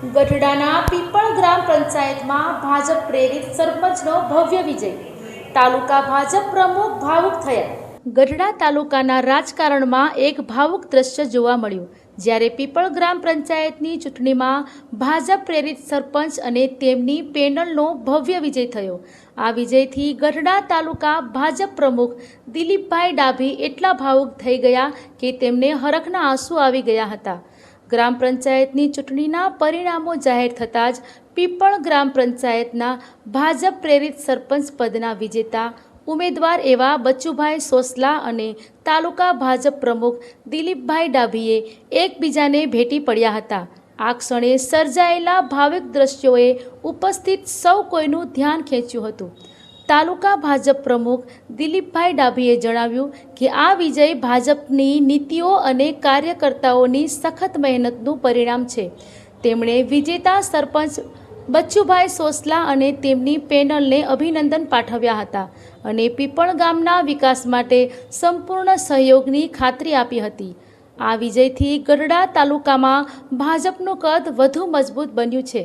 ગઢડાના પીપળ ગ્રામ પંચાયતમાં ભાજપ પ્રેરિત સરપંચનો ભવ્ય વિજય. તાલુકા ભાજપ પ્રમુખ ભાવુક થયા. ગઢડા તાલુકાના રાજકારણમાં એક ભાવુક દ્રશ્ય જોવા મળ્યું. જ્યારે પીપળ ગ્રામ પંચાયતની ચૂંટણીમાં ભાજપ પ્રેરિત સરપંચ અને તેમની પેનલનો ભવ્ય વિજય થયો. આ વિજયથી ગઢડા તાલુકા ભાજપ પ્રમુખ દિલીપભાઈ ડાભી એટલા ભાવુક થઈ ગયા કે તેમને હરખના આંસુ આવી ગયા હતા. ગ્રામ પંચાયતની ચૂંટણીના પરિણામો જાહેર થતાં જ પીપળ ગ્રામ પંચાયતના ભાજપ પ્રેરિત સરપંચ પદના વિજેતા ઉમેદવાર એવા બચુભાઈ સોસલા અને તાલુકા ભાજપ પ્રમુખ દિલીપભાઈ ડાભીએ એકબીજાને ભેટી પડ્યા હતા. આ ક્ષણે સર્જાયેલા ભાવિક દ્રશ્યોએ ઉપસ્થિત સૌ કોઈનું ધ્યાન ખેંચ્યું હતું. તાલુકા ભાજપ પ્રમુખ દિલીપભાઈ ડાભીએ જણાવ્યું કે આ વિજય ભાજપની નીતિઓ અને કાર્યકર્તાઓની સખત મહેનતનું પરિણામ છે. તેમણે વિજેતા સરપંચ બચ્ચુભાઈ સોસલા અને તેમની પેનલને અભિનંદન પાઠવ્યા હતા અને પીપળ ગામના વિકાસ માટે સંપૂર્ણ સહયોગની ખાતરી આપી હતી. આ વિજયથી ગઢડા તાલુકામાં ભાજપનું કદ વધુ મજબૂત બન્યું છે.